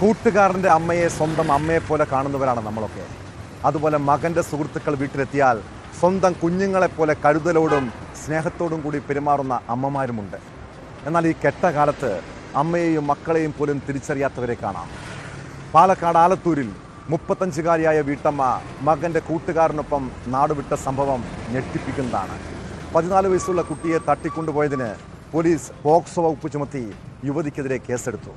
കൂട്ടുകാരന്റെ അമ്മയെ സ്വന്തം അമ്മയെപ്പോലെ കാണുന്നവരാണ് നമ്മളൊക്കെ. അതുപോലെ മകന്റെ സുഹൃത്തുക്കൾ വീട്ടിലെത്തിയാൽ സ്വന്തം കുഞ്ഞുങ്ങളെപ്പോലെ കരുതലോടും സ്നേഹത്തോടും കൂടി പെരുമാറുന്ന അമ്മമാരുമുണ്ട്. എന്നാൽ ഈ കെട്ട കാലത്ത് അമ്മയെയും മക്കളെയും പോലും തിരിച്ചറിയാത്തവരെ കാണാം. പാലക്കാട് ആലത്തൂരിൽ മുപ്പത്തഞ്ചുകാരിയായ വീട്ടമ്മ മകന്റെ കൂട്ടുകാരനൊപ്പം നാടുവിട്ട സംഭവം ഞെട്ടിപ്പിക്കുന്നതാണ്. പതിനാല് വയസ്സുള്ള കുട്ടിയെ തട്ടിക്കൊണ്ടുപോയതിന് പോലീസ് പോക്സോ വകുപ്പ് ചുമത്തി യുവതിക്കെതിരെ കേസെടുത്തു.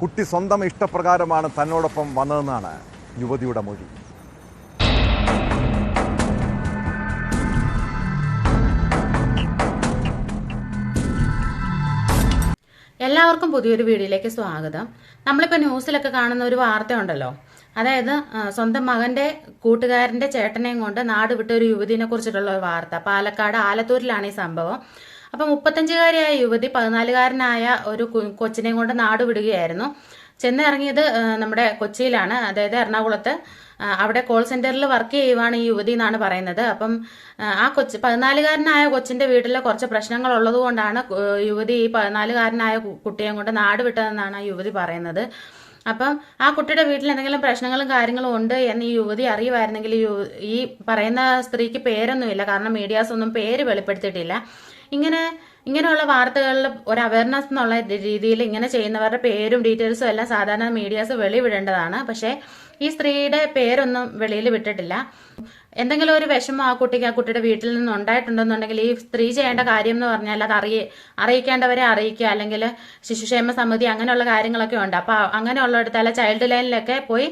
കുട്ടി സ്വന്തം ഇഷ്ടപ്രകാരമാണ് തന്നോടൊപ്പം വന്നതെന്നാണ് യുവതിയുടെ മൊഴി. എല്ലാവർക്കും പുതിയൊരു വീഡിയോയിലേക്ക് സ്വാഗതം. നമ്മളിപ്പോൾ ന്യൂസിലൊക്കെ കാണുന്ന ഒരു വാർത്ത ഉണ്ടല്ലോ അതായത് സ്വന്തം മകന്റെ കൂട്ടുകാരന്റെ ചേട്ടനെയും കൊണ്ട് നാട് വിട്ട ഒരു യുവതിനെ കുറിച്ചിട്ടുള്ള ഒരു വാർത്ത. പാലക്കാട് ആലത്തൂരിലാണ് ഈ സംഭവം. അപ്പൊ മുപ്പത്തഞ്ചുകാരിയായ യുവതി പതിനാലുകാരനായ ഒരു കൊച്ചിനെയും കൊണ്ട് നാട് വിടുകയായിരുന്നു. ചെന്നിറങ്ങിയത് നമ്മുടെ കൊച്ചിയിലാണ്. അതായത് എറണാകുളത്ത്. അവിടെ കോൾ സെന്ററിൽ വർക്ക് ചെയ്യുവാണ് ഈ യുവതി എന്നാണ് പറയുന്നത്. അപ്പം ആ, കൊച്ച് പതിനാലുകാരനായ കൊച്ചിന്റെ വീട്ടിലെ കുറച്ച് പ്രശ്നങ്ങൾ ഉള്ളത് കൊണ്ടാണ് യുവതി ഈ പതിനാലുകാരനായ കുട്ടിയെ കൊണ്ട് നാട് വിട്ടതെന്നാണ് ആ യുവതി പറയുന്നത്. അപ്പം ആ കുട്ടിയുടെ വീട്ടിൽ എന്തെങ്കിലും പ്രശ്നങ്ങളും കാര്യങ്ങളും ഉണ്ട് എന്ന് ഈ യുവതി അറിയുമായിരുന്നെങ്കിൽ ഈ പറയുന്ന സ്ത്രീക്ക് പേരൊന്നുമില്ല. കാരണം മീഡിയാസ് ഒന്നും പേര് വെളിപ്പെടുത്തിയിട്ടില്ല. ഇങ്ങനെ ഇങ്ങനെയുള്ള വാർത്തകളിൽ ഒരു അവയർനെസ് എന്നുള്ള രീതിയിൽ ഇങ്ങനെ ചെയ്യുന്നവരുടെ പേരും ഡീറ്റെയിൽസും എല്ലാം സാധാരണ മീഡിയാസ് വെളിവിടേണ്ടതാണ്. പക്ഷേ ഈ സ്ത്രീയുടെ പേരൊന്നും വെളിയിൽ വിട്ടിട്ടില്ല. എന്തെങ്കിലും ഒരു വിഷമം ആ കുട്ടിക്ക് ആ കുട്ടിയുടെ വീട്ടിൽ നിന്ന് ഉണ്ടായിട്ടുണ്ടെന്നുണ്ടെങ്കിൽ ഈ സ്ത്രീ ചെയ്യേണ്ട കാര്യം എന്ന് പറഞ്ഞാൽ അത് അറിയ അറിയിക്കേണ്ടവരെ അറിയിക്കുക. അല്ലെങ്കിൽ ശിശുക്ഷേമ സമിതി അങ്ങനെയുള്ള കാര്യങ്ങളൊക്കെ ഉണ്ട്. അപ്പോൾ അങ്ങനെയുള്ളിടത്ത് അല്ല ചൈൽഡ് ലൈനിലൊക്കെ പോയി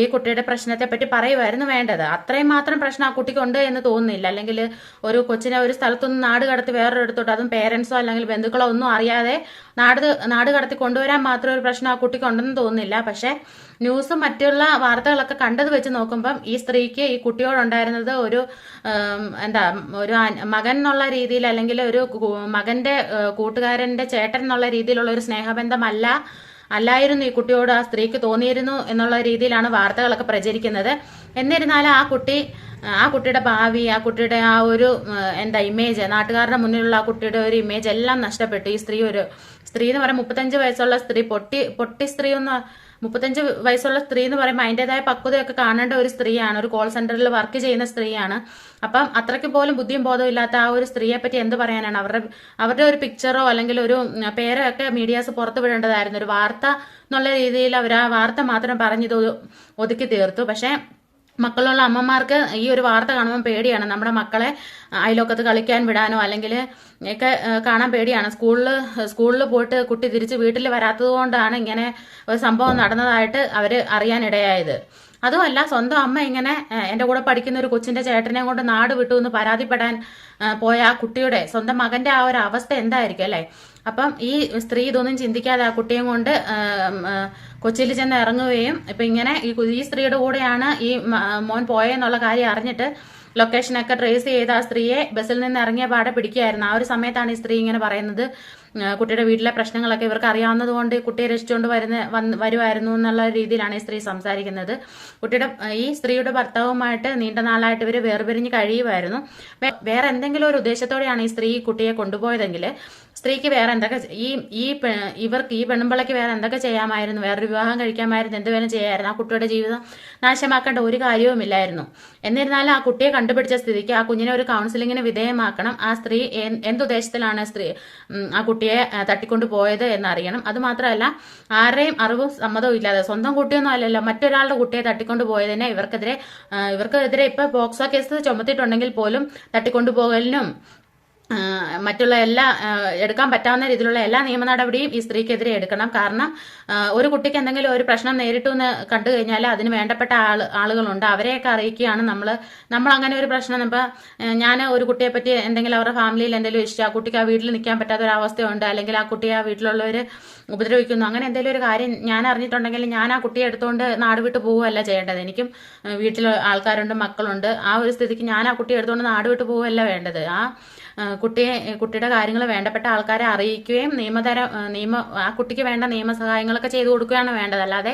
ഈ കുട്ടിയുടെ പ്രശ്നത്തെ പറ്റി പറയുമായിരുന്നു വേണ്ടത്. അത്രയും മാത്രം പ്രശ്നം ആ കുട്ടിക്കുണ്ട് എന്ന് തോന്നുന്നില്ല. അല്ലെങ്കിൽ ഒരു കൊച്ചിനെ ഒരു സ്ഥലത്തുനിന്ന് നാട് കടത്തി വേറൊരിടത്തോട്ട് അതും പേരൻസോ അല്ലെങ്കിൽ ബന്ധുക്കളോ ഒന്നും അറിയാതെ നാട് നാട് കടത്തി കൊണ്ടുവരാൻ മാത്രം ഒരു പ്രശ്നം ആ കുട്ടിക്കുണ്ടെന്ന് തോന്നുന്നില്ല. പക്ഷേ ന്യൂസും മറ്റുള്ള വാർത്തകളൊക്കെ കണ്ടത് വെച്ച് നോക്കുമ്പം ഈ സ്ത്രീക്ക് ഈ കുട്ടിയോടുണ്ടായിരുന്നത് ഒരു എന്താ ഒരു മകൻ എന്നുള്ള രീതിയിൽ അല്ലെങ്കിൽ ഒരു മകന്റെ കൂട്ടുകാരന്റെ ചേട്ടൻ എന്നുള്ള രീതിയിലുള്ള ഒരു സ്നേഹബന്ധമല്ല. അല്ലായിരുന്നു ഈ കുട്ടിയോട് ആ സ്ത്രീക്ക് തോന്നിയിരുന്നു എന്നുള്ള രീതിയിലാണ് വാർത്തകളൊക്കെ പ്രചരിക്കുന്നത്. എന്നിരുന്നാലും ആ കുട്ടി ആ കുട്ടിയുടെ ഭാവി ആ കുട്ടിയുടെ ആ ഒരു എന്താ ഇമേജ് നാട്ടുകാരുടെ മുന്നിലുള്ള ആ കുട്ടിയുടെ ഒരു ഇമേജ് എല്ലാം നഷ്ടപ്പെട്ടു. ഈ സ്ത്രീ ഒരു സ്ത്രീ എന്ന് പറയുമ്പോൾ മുപ്പത്തഞ്ച് വയസ്സുള്ള സ്ത്രീ പൊട്ടി പൊട്ടി സ്ത്രീ എന്ന് മുപ്പത്തഞ്ച് വയസ്സുള്ള സ്ത്രീ എന്ന് പറയുമ്പോൾ അതിന്റെതായ പക്വതയൊക്കെ കാണേണ്ട ഒരു സ്ത്രീയാണ് ഒരു കോൾ സെന്ററിൽ വർക്ക് ചെയ്യുന്ന സ്ത്രീയാണ്. അപ്പം അത്രയ്ക്ക് പോലും ബുദ്ധിയും ബോധവും ഇല്ലാത്ത ആ ഒരു സ്ത്രീയെ പറ്റി എന്ത് പറയാനാണ്? അവരുടെ അവരുടെ ഒരു പിക്ചറോ അല്ലെങ്കിൽ ഒരു പേരോ ഒക്കെ മീഡിയാസ് പുറത്തു വിടേണ്ടതായിരുന്നു. ഒരു വാർത്ത എന്നുള്ള രീതിയിൽ അവർ ആ വാർത്ത മാത്രം പറഞ്ഞത് ഒതുക്കി തീർത്തു. പക്ഷേ മക്കളുള്ള അമ്മമാർക്ക് ഈ ഒരു വാർത്ത കാണുമ്പോൾ പേടിയാണ്. നമ്മുടെ മക്കളെ അയലോക്കത്ത് കളിക്കാൻ വിടാനോ അല്ലെങ്കിൽ ഒക്കെ കാണാൻ പേടിയാണ്. സ്കൂളിൽ സ്കൂളിൽ പോയിട്ട് കുട്ടി തിരിച്ച് വീട്ടിൽ വരാത്തത് കൊണ്ടാണ് ഇങ്ങനെ ഒരു സംഭവം നടന്നതായിട്ട് അവർ അറിയാനിടയായത്. അതുമല്ല സ്വന്തം അമ്മ ഇങ്ങനെ എന്റെ കൂടെ പഠിക്കുന്ന ഒരു കൊച്ചിന്റെ ചേട്ടനെ കൊണ്ട് നാട് വിട്ടു എന്ന് പരാതിപ്പെടാൻ പോയ ആ കുട്ടിയുടെ സ്വന്തം മകന്റെ ആ ഒരു അവസ്ഥ എന്തായിരിക്കും അല്ലേ? അപ്പം ഈ സ്ത്രീ ഇതൊന്നും ചിന്തിക്കാതെ ആ കുട്ടിയും കൊണ്ട് കൊച്ചിയിൽ ചെന്ന് ഇറങ്ങുകയും ഇപ്പൊ ഇങ്ങനെ ഈ സ്ത്രീയുടെ കൂടെയാണ് ഈ മോൻ പോയെന്നുള്ള കാര്യം അറിഞ്ഞിട്ട് ലൊക്കേഷനൊക്കെ ട്രേസ് ചെയ്ത് ആ സ്ത്രീയെ ബസ്സിൽ നിന്ന് ഇറങ്ങിയ പാടെ പിടിക്കുകയായിരുന്നു. ആ ഒരു സമയത്താണ് ഈ സ്ത്രീ ഇങ്ങനെ പറയുന്നത് കുട്ടിയുടെ വീട്ടിലെ പ്രശ്നങ്ങളൊക്കെ ഇവർക്ക് അറിയാവുന്നത് കൊണ്ട് കുട്ടിയെ രക്ഷിച്ചുകൊണ്ട് വരുന്ന വന്ന് വരുമായിരുന്നു എന്നുള്ള രീതിയിലാണ് ഈ സ്ത്രീ സംസാരിക്കുന്നത്. കുട്ടിയുടെ ഈ സ്ത്രീയുടെ ഭർത്താവുമായിട്ട് നീണ്ട നാളായിട്ട് ഇവർ വേർപിരിഞ്ഞ് കഴിയുമായിരുന്നു വേറെ എന്തെങ്കിലും ഒരു ഉദ്ദേശത്തോടെയാണ് ഈ സ്ത്രീ കുട്ടിയെ കൊണ്ടുപോയതെങ്കിൽ സ്ത്രീക്ക് വേറെ എന്തൊക്കെ ഈ ഈ ഇവർക്ക് ഈ പെണ്ണുമ്പിളയ്ക്ക് വേറെ എന്തൊക്കെ ചെയ്യാമായിരുന്നു? വേറൊരു വിവാഹം കഴിക്കാമായിരുന്നു. എന്തുവേലും ചെയ്യാമായിരുന്നു ആ കുട്ടിയുടെ ജീവിതം നാശമാക്കേണ്ട ഒരു കാര്യവുമില്ലായിരുന്നു എന്നിരുന്നാലും ആ കുട്ടിയെ കണ്ടുപിടിച്ച സ്ഥിതിക്ക് ആ കുഞ്ഞിനെ ഒരു കൗൺസിലിങ്ങിന് വിധേയമാക്കണം. ആ സ്ത്രീ എന്ത് എന്തുദ്ദേശത്തിലാണ് സ്ത്രീ ആ കുട്ടിയെ തട്ടിക്കൊണ്ടു പോയത് എന്നറിയണം. അതുമാത്രമല്ല ആരുടെയും അറിവും സമ്മതവും ഇല്ലാതെ സ്വന്തം കുട്ടിയൊന്നും അല്ലല്ലോ മറ്റൊരാളുടെ കുട്ടിയെ തട്ടിക്കൊണ്ട് പോയതിനെ ഇവർക്കെതിരെ ഇവർക്കെതിരെ ഇപ്പൊ ബോക്സോ കേസ് ചുമത്തിയിട്ടുണ്ടെങ്കിൽ പോലും തട്ടിക്കൊണ്ടുപോകലിനും മറ്റുള്ള എല്ലാ എടുക്കാൻ പറ്റാവുന്ന രീതിയിലുള്ള എല്ലാ നിയമ നടപടിയും ഈ സ്ത്രീക്കെതിരെ എടുക്കണം. കാരണം ഒരു കുട്ടിക്ക് എന്തെങ്കിലും ഒരു പ്രശ്നം നേരിട്ടു എന്ന് കണ്ടു കഴിഞ്ഞാൽ അതിന് വേണ്ടപ്പെട്ട ആൾ ആളുകളുണ്ട്. അവരെയൊക്കെ അറിയിക്കുകയാണ് നമ്മൾ നമ്മൾ അങ്ങനെ ഒരു പ്രശ്നം ഇപ്പം ഞാൻ ഒരു കുട്ടിയെ പറ്റി എന്തെങ്കിലും അവരുടെ ഫാമിലിയിൽ എന്തെങ്കിലും ഇഷ്ടം ആ കുട്ടിക്ക് ആ വീട്ടിൽ നിൽക്കാൻ പറ്റാത്ത ഒരു അവസ്ഥയുണ്ട് അല്ലെങ്കിൽ ആ കുട്ടിയെ ആ വീട്ടിലുള്ളവർ ഉപദ്രവിക്കുന്നു അങ്ങനെ എന്തെങ്കിലും ഒരു കാര്യം ഞാൻ അറിഞ്ഞിട്ടുണ്ടെങ്കിൽ ഞാൻ ആ കുട്ടിയെ എടുത്തുകൊണ്ട് നാട് വിട്ട് പോവുകയല്ല ചെയ്യേണ്ടത്. എനിക്കും വീട്ടിൽ ആൾക്കാരുണ്ട് മക്കളുണ്ട്. ആ ഒരു സ്ഥിതിക്ക് ഞാൻ ആ കുട്ടിയെ എടുത്തുകൊണ്ട് നാട് വിട്ട് പോവുകയല്ല വേണ്ടത്. ആ കുട്ടിയെ കുട്ടിയുടെ കാര്യങ്ങൾ വേണ്ടപ്പെട്ട ആൾക്കാരെ അറിയിക്കുകയും നിയമതര നിയമ ആ കുട്ടിക്ക് വേണ്ട നിയമസഹായങ്ങളൊക്കെ ചെയ്തു കൊടുക്കുകയാണ് വേണ്ടത്. അല്ലാതെ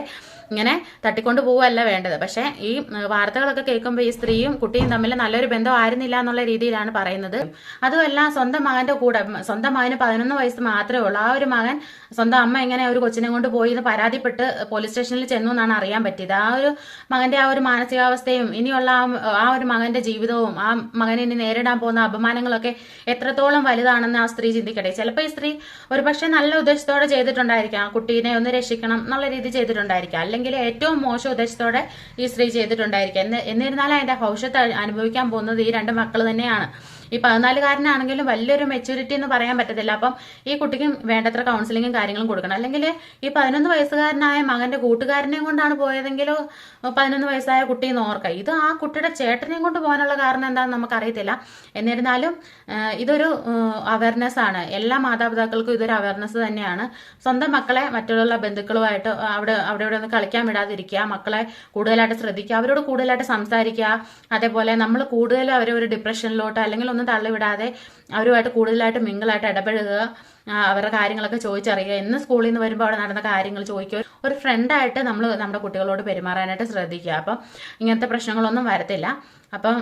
ഇങ്ങനെ തട്ടിക്കൊണ്ട് പോവുകയല്ല വേണ്ടത്. പക്ഷേ ഈ വാർത്തകളൊക്കെ കേൾക്കുമ്പോൾ ഈ സ്ത്രീയും കുട്ടിയും തമ്മിൽ നല്ലൊരു ബന്ധം ആയിരുന്നില്ല എന്നുള്ള രീതിയിലാണ് പറയുന്നത്. അതുമല്ല സ്വന്തം മകന്റെ കൂടെ സ്വന്തം മകന് പതിനൊന്ന് വയസ്സ് മാത്രമേ ഉള്ളൂ. ആ ഒരു മകൻ സ്വന്തം അമ്മ ഇങ്ങനെ ഒരു കൊച്ചിനെ കൊണ്ട് പോയി എന്ന് പരാതിപ്പെട്ട് പോലീസ് സ്റ്റേഷനിൽ ചെന്നു എന്നാണ് അറിയാൻ പറ്റിയത്. ആ ഒരു മകന്റെ ആ ഒരു മാനസികാവസ്ഥയും ഇനിയുള്ള ആ ഒരു മകന്റെ ജീവിതവും ആ മകനെ ഇനി നേരിടാൻ പോകുന്ന അപമാനങ്ങളൊക്കെ എത്രത്തോളം വലുതാണെന്ന് ആ സ്ത്രീ ചിന്തിക്കട്ടെ. ചിലപ്പോൾ ഈ സ്ത്രീ ഒരുപക്ഷെ നല്ല ഉദ്ദേശത്തോടെ ചെയ്തിട്ടുണ്ടായിരിക്കാം. ആ കുട്ടീനെ ഒന്ന് രക്ഷിക്കണം എന്നുള്ള രീതി ചെയ്തിട്ടുണ്ടായിരിക്കാം. അല്ലെങ്കിൽ ഏറ്റവും മോശം ഉദ്ദേശത്തോടെ ഈ സ്ത്രീ ചെയ്തിട്ടുണ്ടായിരിക്കാം. എന്ന് എന്നിരുന്നാലും അതിന്റെ ഭവിഷ്യത്ത് അനുഭവിക്കാൻ പോകുന്നത് ഈ രണ്ട് മക്കൾ തന്നെയാണ്. ഈ പതിനാലുകാരനാണെങ്കിലും വലിയൊരു മെച്ചൂരിറ്റി എന്ന് പറയാൻ പറ്റത്തില്ല. അപ്പം ഈ കുട്ടിക്കും വേണ്ടത്ര കൗൺസിലിങ്ങും കാര്യങ്ങളും കൊടുക്കണം. അല്ലെങ്കിൽ ഈ പതിനൊന്ന് വയസ്സുകാരനായ മകന്റെ കൂട്ടുകാരനെയും കൊണ്ടാണ് പോയതെങ്കിലോ പതിനൊന്ന് വയസ്സായ കുട്ടി എന്ന് ഓർക്കുക ഇത് ആ കുട്ടിയുടെ ചേട്ടനെയും കൊണ്ട് പോകാനുള്ള കാരണം എന്താണെന്ന് നമുക്കറിയത്തില്ല. എന്നിരുന്നാലും ഇതൊരു അവയർനെസ് ആണ്. എല്ലാ മാതാപിതാക്കൾക്കും ഇതൊരു അവയർനെസ് തന്നെയാണ്. സ്വന്തം മക്കളെ മറ്റുള്ള ബന്ധുക്കളുമായിട്ട് അവിടെ അവിടെ ഇവിടെ ഒന്ന് കളിക്കാൻ വിടാതിരിക്കുക മക്കളെ കൂടുതലായിട്ട് ശ്രദ്ധിക്കുക അവരോട് കൂടുതലായിട്ട് സംസാരിക്കുക. അതേപോലെ നമ്മൾ കൂടുതൽ അവരെ ഒരു ഡിപ്രഷനിലോട്ട് അല്ലെങ്കിൽ ഒന്നും തള്ളിവിടാതെ അവരുമായിട്ട് കൂടുതലായിട്ട് മിങ്കിളായിട്ട് ഇടപഴകുക അവരുടെ കാര്യങ്ങളൊക്കെ ചോദിച്ചറിയുക. എന്ന് സ്കൂളിൽ നിന്ന് വരുമ്പോൾ അവിടെ നടന്ന കാര്യങ്ങൾ ചോദിക്കുക. ഒരു ഫ്രണ്ടായിട്ട് നമ്മൾ നമ്മുടെ കുട്ടികളോട് പെരുമാറാനായിട്ട് ശ്രദ്ധിക്കുക. അപ്പം ഇങ്ങനത്തെ പ്രശ്നങ്ങളൊന്നും വരത്തില്ല. അപ്പം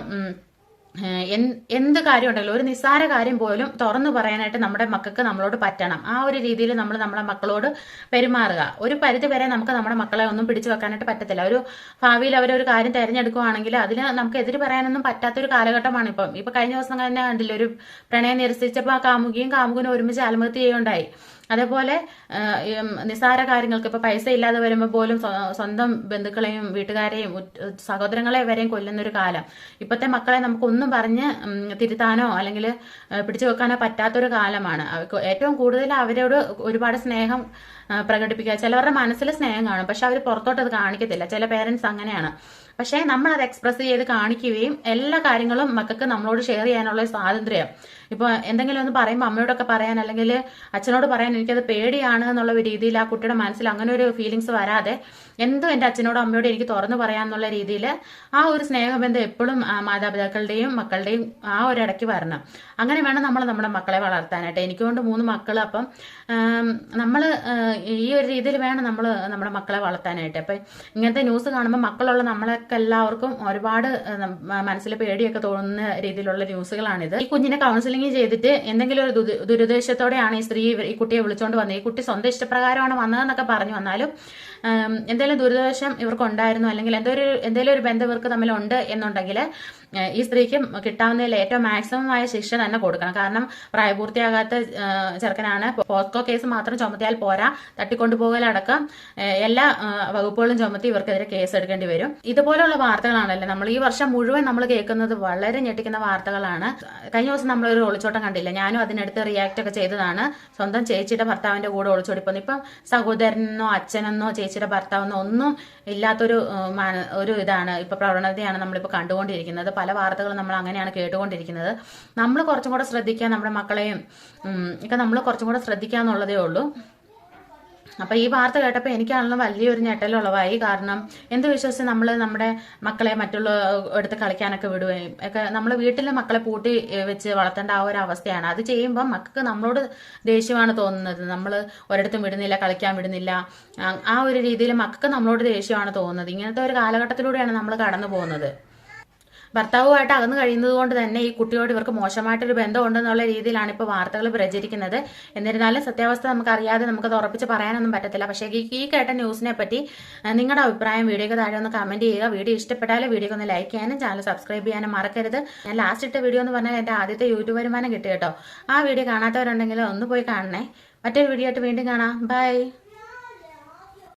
എന്ത് കാര്യം ഉണ്ടല്ലോ ഒരു നിസ്സാര കാര്യം പോലും തുറന്നു പറയാനായിട്ട് നമ്മുടെ മക്കൾക്ക് നമ്മളോട് പറ്റണം. ആ ഒരു രീതിയിൽ നമ്മൾ നമ്മുടെ മക്കളോട് പെരുമാറുക. ഒരു പരിധി വരെ നമുക്ക് നമ്മുടെ മക്കളെ ഒന്നും പിടിച്ചു വെക്കാനായിട്ട് പറ്റത്തില്ല. ഒരു ഭാവിയിൽ അവരൊരു കാര്യം തിരഞ്ഞെടുക്കുവാണെങ്കിൽ അതിന് നമുക്ക് എതിര് പറയാനൊന്നും പറ്റാത്തൊരു കാലഘട്ടമാണ് ഇപ്പം. ഇപ്പൊ കഴിഞ്ഞ ദിവസം തന്നെ കണ്ടില്ല ഒരു പ്രണയം നിരസിച്ചപ്പോൾ ആ കാമുകിയും കാമുകനും ഒരുമിച്ച് ആത്മഹത്യ ചെയ്യുകയുണ്ടായി. അതേപോലെ നിസ്സാര കാര്യങ്ങൾക്ക് ഇപ്പൊ പൈസ ഇല്ലാതെ വരുമ്പോൾ പോലും സ്വന്തം ബന്ധുക്കളെയും വീട്ടുകാരെയും സഹോദരങ്ങളെ വരെയും കൊല്ലുന്ന ഒരു കാലം. ഇപ്പോഴത്തെ മക്കളെ നമുക്കൊന്നും പറഞ്ഞ് തിരുത്താനോ അല്ലെങ്കിൽ പിടിച്ചു വെക്കാനോ പറ്റാത്തൊരു കാലമാണ്. ഏറ്റവും കൂടുതൽ അവരോട് ഒരുപാട് സ്നേഹം പ്രകടിപ്പിക്കുക. ചിലവരുടെ മനസ്സിൽ സ്നേഹം കാണും. പക്ഷെ അവർ പുറത്തോട്ട് അത് കാണിക്കത്തില്ല. ചില പേരൻസ് അങ്ങനെയാണ്. പക്ഷേ നമ്മൾ അത് എക്സ്പ്രസ് ചെയ്ത് കാണിക്കുകയും എല്ലാ കാര്യങ്ങളും മക്കൾക്ക് നമ്മളോട് ഷെയർ ചെയ്യാനുള്ള സ്വാതന്ത്ര്യം ഇപ്പോൾ എന്തെങ്കിലും ഒന്ന് പറയുമ്പോൾ അമ്മയോടൊക്കെ പറയാൻ അല്ലെങ്കിൽ അച്ഛനോട് പറയാൻ എനിക്കത് പേടിയാണ് എന്നുള്ള ഒരു രീതിയിൽ ആ കുട്ടിയുടെ മനസ്സിൽ അങ്ങനെ ഒരു ഫീലിങ്സ് വരാതെ എന്തും എന്റെ അച്ഛനോടും അമ്മയോടും എനിക്ക് തുറന്നു പറയാമെന്നുള്ള രീതിയിൽ ആ ഒരു സ്നേഹബന്ധം എപ്പോഴും മാതാപിതാക്കളുടെയും മക്കളുടെയും ആ ഒരു ഇടയ്ക്ക് വരണം. അങ്ങനെ വേണം നമ്മൾ നമ്മുടെ മക്കളെ വളർത്താനായിട്ട്. എനിക്കുകൊണ്ട് മൂന്ന് മക്കൾ അപ്പം നമ്മൾ ഈ ഒരു രീതിയിൽ വേണം നമ്മൾ നമ്മുടെ മക്കളെ വളർത്താനായിട്ട്. അപ്പം ഇങ്ങനത്തെ ന്യൂസ് കാണുമ്പോൾ മക്കളുള്ള നമ്മളൊക്കെ എല്ലാവർക്കും ഒരുപാട് മനസ്സിൽ പേടിയൊക്കെ തോന്നുന്ന രീതിയിലുള്ള ന്യൂസുകളാണിത്. ഈ കുഞ്ഞിനെ കൗൺസിലിംഗ് ചെയ്തിട്ട് എന്തെങ്കിലും ഒരു ദുരുദ്ദേശത്തോടെയാണ് ഈ സ്ത്രീ ഈ കുട്ടിയെ വിളിച്ചുകൊണ്ട് വന്നത്. ഈ കുട്ടി സ്വന്തം ഇഷ്ടപ്രകാരമാണ് വന്നതെന്നൊക്കെ പറഞ്ഞു വന്നാലും എന്തെങ്കിലും ദുരിതവശം ഇവർക്കുണ്ടായിരുന്നു അല്ലെങ്കിൽ എന്തോ ഒരു എന്തെങ്കിലും ഒരു ബന്ധം ഇവർക്ക് തമ്മിലുണ്ട് എന്നുണ്ടെങ്കിൽ ഈ സ്ത്രീക്ക് കിട്ടാവുന്നതിൽ ഏറ്റവും മാക്സിമം ആയ ശിക്ഷ തന്നെ കൊടുക്കണം. കാരണം പ്രായപൂർത്തിയാകാത്ത ചെറുക്കനാണ്. പോസ്കോ കേസ് മാത്രം ചുമത്തിയാൽ പോരാ. തട്ടിക്കൊണ്ടുപോകലടക്കം എല്ലാ വകുപ്പുകളും ചുമത്തി ഇവർക്കെതിരെ കേസ് എടുക്കേണ്ടി വരും. ഇതുപോലുള്ള വാർത്തകളാണല്ലോ നമ്മൾ ഈ വർഷം മുഴുവൻ നമ്മൾ കേൾക്കുന്നത് വളരെ ഞെട്ടിക്കുന്ന വാർത്തകളാണ്. കഴിഞ്ഞ ദിവസം നമ്മളൊരു ഒളിച്ചോട്ടം കണ്ടില്ല? ഞാനും അതിനടുത്ത് റിയാക്ട് ഒക്കെ ചെയ്തതാണ്. സ്വന്തം ചേച്ചിയുടെ ഭർത്താവിന്റെ കൂടെ ഒളിച്ചോടിപ്പോന്നു ഇപ്പം സഹോദരനെന്നോ അച്ഛനെന്നോ ചേച്ചിയുടെ ഭർത്താവെന്നോ ഒന്നും ഇല്ലാത്തൊരു ഒരു ഇതാണ്. ഇപ്പൊ പ്രവണതയാണ് നമ്മളിപ്പോൾ കണ്ടുകൊണ്ടിരിക്കുന്നത്. പല വാർത്തകളും നമ്മൾ അങ്ങനെയാണ് കേട്ടുകൊണ്ടിരിക്കുന്നത്. നമ്മൾ കുറച്ചും കൂടെ ശ്രദ്ധിക്കുക നമ്മുടെ മക്കളെയും ഒക്കെ നമ്മൾ കുറച്ചും കൂടെ ശ്രദ്ധിക്കുക എന്നുള്ളതേ ഉള്ളൂ. അപ്പൊ ഈ വാർത്ത കേട്ടപ്പോൾ എനിക്കാണല്ലോ വലിയൊരു ഞെട്ടലുളവായി കാരണം എന്ത് വിശ്വസിച്ച് നമ്മൾ നമ്മുടെ മക്കളെ മറ്റുള്ള എടുത്ത് കളിക്കാനൊക്കെ വിടുകയും ഒക്കെ നമ്മൾ വീട്ടിലെ മക്കളെ പൂട്ടി വെച്ച് വളർത്തേണ്ട ആ ഒരു അവസ്ഥയാണ്. അത് ചെയ്യുമ്പോൾ മക്കൾക്ക് നമ്മളോട് ദേഷ്യമാണ് തോന്നുന്നത്. നമ്മൾ ഒരിടത്തും വിടുന്നില്ല കളിക്കാൻ വിടുന്നില്ല. ആ ഒരു രീതിയിൽ മക്കൾക്ക് നമ്മളോട് ദേഷ്യമാണ് തോന്നുന്നത്. ഇങ്ങനത്തെ ഒരു കാലഘട്ടത്തിലൂടെയാണ് നമ്മൾ കടന്നു പോകുന്നത്. ഭർത്താവുമായിട്ട് അകന്നു കഴിയുന്നത് കൊണ്ട് തന്നെ ഈ കുട്ടിയോട് ഇവർക്ക് മോശമായിട്ടൊരു ബന്ധമുണ്ടെന്നുള്ള രീതിയിലാണ് ഇപ്പോൾ വാർത്തകൾ പ്രചരിക്കുന്നത്. എന്നിരുന്നാലും സത്യാവസ്ഥ നമുക്ക് അറിയാതെ നമുക്കത് ഉറപ്പിച്ച് പറയാനൊന്നും പറ്റത്തില്ല. പക്ഷേ ഈ കേട്ട ന്യൂസിനെ പറ്റി നിങ്ങളുടെ അഭിപ്രായം വീഡിയോക്ക് താഴെ ഒന്ന് കമന്റ് ചെയ്യുക. വീഡിയോ ഇഷ്ടപ്പെട്ടാൽ വീഡിയോക്ക് ഒന്ന് ലൈക്ക് ചെയ്യാനും ചാനൽ സബ്സ്ക്രൈബ് ചെയ്യാനും മറക്കരുത്. ഞാൻ ലാസ്റ്റ് ഇട്ട വീഡിയോ എന്ന് പറഞ്ഞാൽ എന്റെ ആദ്യത്തെ യൂട്യൂബ് വരുമാനം കിട്ടി കേട്ടോ. ആ വീഡിയോ കാണാത്തവരുണ്ടെങ്കിൽ ഒന്ന് പോയി കാണണേ. മറ്റൊരു വീഡിയോ ആയിട്ട് വീണ്ടും കാണാം. ബൈ